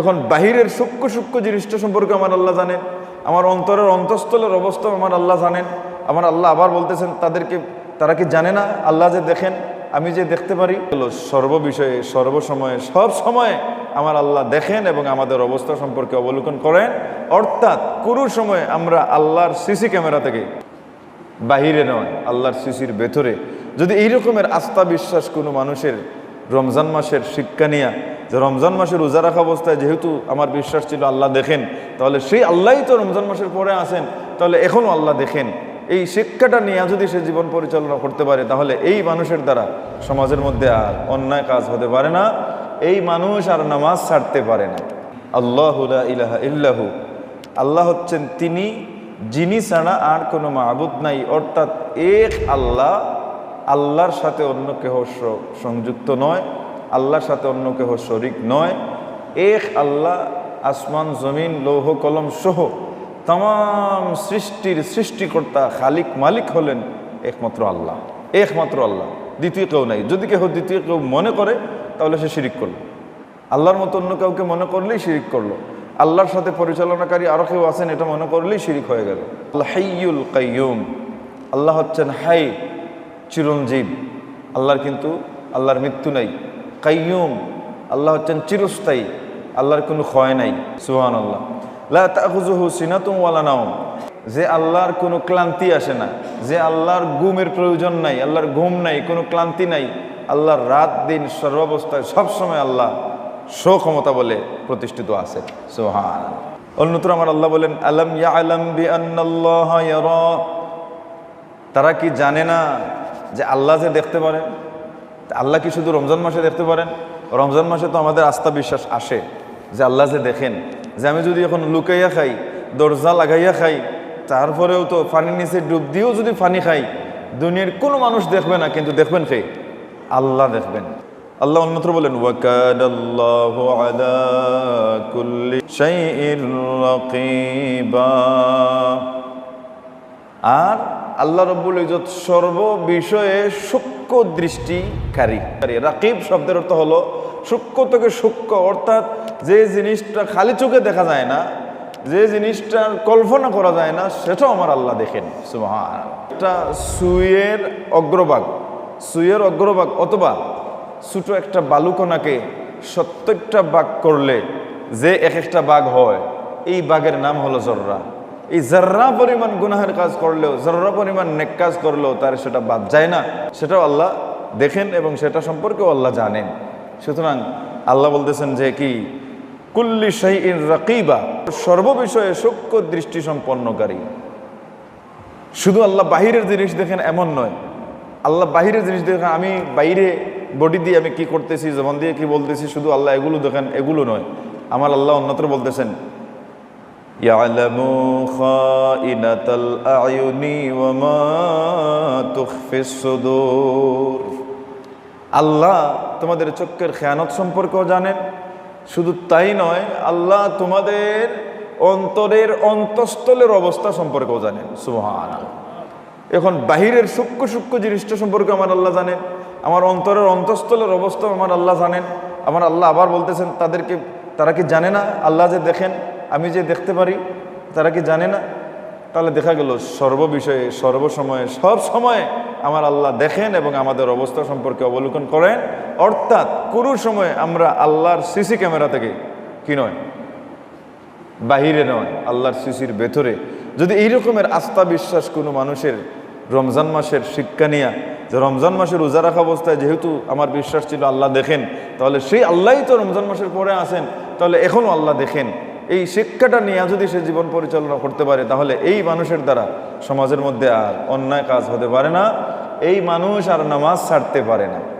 এখন বাহিরের সূক্ষ্ম সূক্ষ্ম জিনিসটা সম্পর্কে আমার আল্লাহ জানেন, আমার অন্তরের অন্তঃস্থলের অবস্থা আমার আল্লাহ জানেন। আমার আল্লাহ আবার বলতেছেন, তাদেরকে, তারা কি জানে না? আল্লাহ যে দেখেন, আমি যে দেখতে পারি। সর্ববিষয়ে সর্বসময়ে সব সময়ে আমার আল্লাহ দেখেন এবং আমাদের অবস্থা সম্পর্কে অবলোকন করেন। অর্থাৎ কোনো সময় আমরা আল্লাহর সিসি ক্যামেরা থেকে বাহিরে নয়, আল্লাহর সিসির ভেতরে। যদি এই রকমের আস্থা বিশ্বাস কোনো মানুষের রমজান মাসের শিক্ষা নিয়ে যে রমজান মাসের রোজা রাখা অবস্থায় যেহেতু আমার বিশ্বাস ছিল আল্লাহ দেখেন, তাহলে সেই আল্লাহই তো রমজান মাসের পরে আসেন তাহলে এখনও আল্লাহ দেখেন। এই শিক্ষাটা নিয়ে যদি সে জীবন পরিচালনা করতে পারে, তাহলে এই মানুষের দ্বারা সমাজের মধ্যে আর অন্যায় কাজ হতে পারে না, এই মানুষ আর নামাজ ছাড়তে পারে না। আল্লাহ ইলাহা ইল্লাহু, আল্লাহ হচ্ছেন তিনি, যিনি ছাড়া আর কোনো মাহবুদ নাই, অর্থাৎ এক আল্লাহ, আল্লাহর সাথে অন্য কেহ সংযুক্ত নয়। আল্লাহর সাথে অন্য কেহ শরিক নয়। এক আল্লাহ, আসমান, জমিন, লৌহ, কলম সহ তাম সৃষ্টির সৃষ্টিকর্তা, খালিক, মালিক হলেন একমাত্র আল্লাহ। একমাত্র আল্লাহ। দ্বিতীয় কেউ নাই। যদি কেউ দ্বিতীয় কেউ মনে করে, তাহলে সে শিরিক করল। আল্লাহর মতো অন্য কাউকে মনে করলেই শিরিক করল। আল্লাহর সাথে পরিচালনাকারী আরও কেউ আছেন, এটা মনে করলেই শিরিক হয়ে গেল। হাইয়ুল কাইয়ুম। আল্লাহ হচ্ছেন হাই, চিরঞ্জীব। আল্লাহর কিন্তু, আল্লাহর মৃত্যু নাই। কাইয়ুম, আল্লাহ হচ্ছেন চিরস্থায়ী, আল্লাহর কোনো ক্ষয় নাই সুহান আল্লাহ লা তাখুজুহু সিনাতুম ওয়ালা নাওম, যে আল্লাহর কোনো ক্লান্তি আসে না, যে আল্লাহর ঘুমের প্রয়োজন নাই, আল্লাহর ঘুম নাই, কোনো ক্লান্তি নাই, আল্লাহর রাত দিন সর্বাবস্থায় সবসময় আল্লাহ ক্ষমতা বলে প্রতিষ্ঠিত আছে সোহান অন্যত্র আমার আল্লাহ বলেন, আলম ইয়া আলম বি তারা কি জানে না যে আল্লাহ যে দেখতে পারেন আল্লাহ কি শুধু রমজান মাসে দেখতে পারেন? রমজান মাসে তো আমাদের আস্থা বিশ্বাস আসে যে আল্লাহ যে দেখেন। যে আমি যদি এখন লুকাইয়া খাই, দরজা লাগাইয়া খাই, তারপরেও তো পানির নিচে ডুব দিয়েও যদি ফানি খাই, দুনিয়ার কোনো মানুষ দেখবে না, কিন্তু দেখবেন কে? আল্লাহ দেখবেন। আল্লাহ অন্যত্র বলেন আল্লাহ আর আল্লাহ রব্বুল ইজত সর্ব বিষয়ে সূক্ষ্ম দৃষ্টিকারী। রাকিব শব্দের অর্থ হলো সূক্ষ্ম থেকে সূক্ষ্ম, অর্থাৎ যে জিনিসটা খালি চোখে দেখা যায় না, যে জিনিসটা কল্পনা করা যায় না, সেটাও আমার আল্লাহ দেখেন একটা সুয়ের অগ্রভাগ সুয়ের অগ্রভাগ অথবা ছোটো একটা বালুকণাকে সত্তরটা বাঘ করলে যে এক একটা বাঘ হয়, এই বাঘের নাম হলো জর্রা। এই জর্রা পরিমাণ গুনাহের কাজ করলেও জর্রা পরিমাণ নেক কাজ করলেও তার সেটা বাদ যায় না। সেটাও আল্লাহ দেখেন এবং সেটা সম্পর্কেও আল্লাহ জানেন। সুতরাং আল্লাহ বলতেছেন যে কি? কুল্লি শাইইন রাকিবা, সর্ববিষয়ে সূক্ষ্ম দৃষ্টি সম্পন্নকারী শুধু আল্লাহ বাহিরের জিনিস দেখেন এমন নয়। আল্লাহ বাহিরের জিনিস দেখেন, আমি বাইরে বডি দিয়ে আমি কি করতেছি, জবান দিয়ে কি বলতেছি, শুধু আল্লাহ এগুলো দেখেন, এগুলো নয়। আমার আল্লাহ অন্যত্র বলতেছেন يعلم خائنة الأعين وما تخفي الصدور আল্লাহ তোমাদের চোখের খেয়ানত সম্পর্কেও জানেন শুধু তাই নয় আল্লাহ তোমাদের অন্তরের অন্তঃস্থলের অবস্থা সম্পর্কেও জানেন সুহান এখন বাহিরের সূক্ষ্ম সূক্ষ্ম জিনিসটা সম্পর্কে আমার আল্লাহ জানেন আমার অন্তরের অন্তঃস্থলের অবস্থা আমার আল্লাহ জানেন আমার আল্লাহ আবার বলতেছেন তাদেরকে তারা কি জানে না আল্লাহ যে দেখেন আমি যে দেখতে পারি, তারা কি জানে না? তাহলে দেখা গেল সর্ববিষয়ে সর্বসময়ে সব সময়ে আমার আল্লাহ দেখেন এবং আমাদের অবস্থা সম্পর্কে অবলোকন করেন। অর্থাৎ কোনো সময় আমরা আল্লাহর সিসি ক্যামেরা থেকে কি নয়? বাহিরে নয়, আল্লাহর সিসির ভেতরে। যদি এই রকমের আস্থা বিশ্বাস কোনো মানুষের রমজান মাসের শিক্ষা নিয়ে, যে রমজান মাসের রোজা রাখা অবস্থায় যেহেতু আমার বিশ্বাস ছিল আল্লাহ দেখেন, তাহলে সেই আল্লাহই তো রমজান মাসের পরে আসেন তাহলে এখনও আল্লাহ দেখেন। এই শিক্ষাটা নিয়ে যদি সে জীবন পরিচালনা করতে পারে, তাহলে এই মানুষের দ্বারা সমাজের মধ্যে আর অন্যায় কাজ হতে পারে না। এই মানুষ আর নামাজ ছাড়তে পারে না।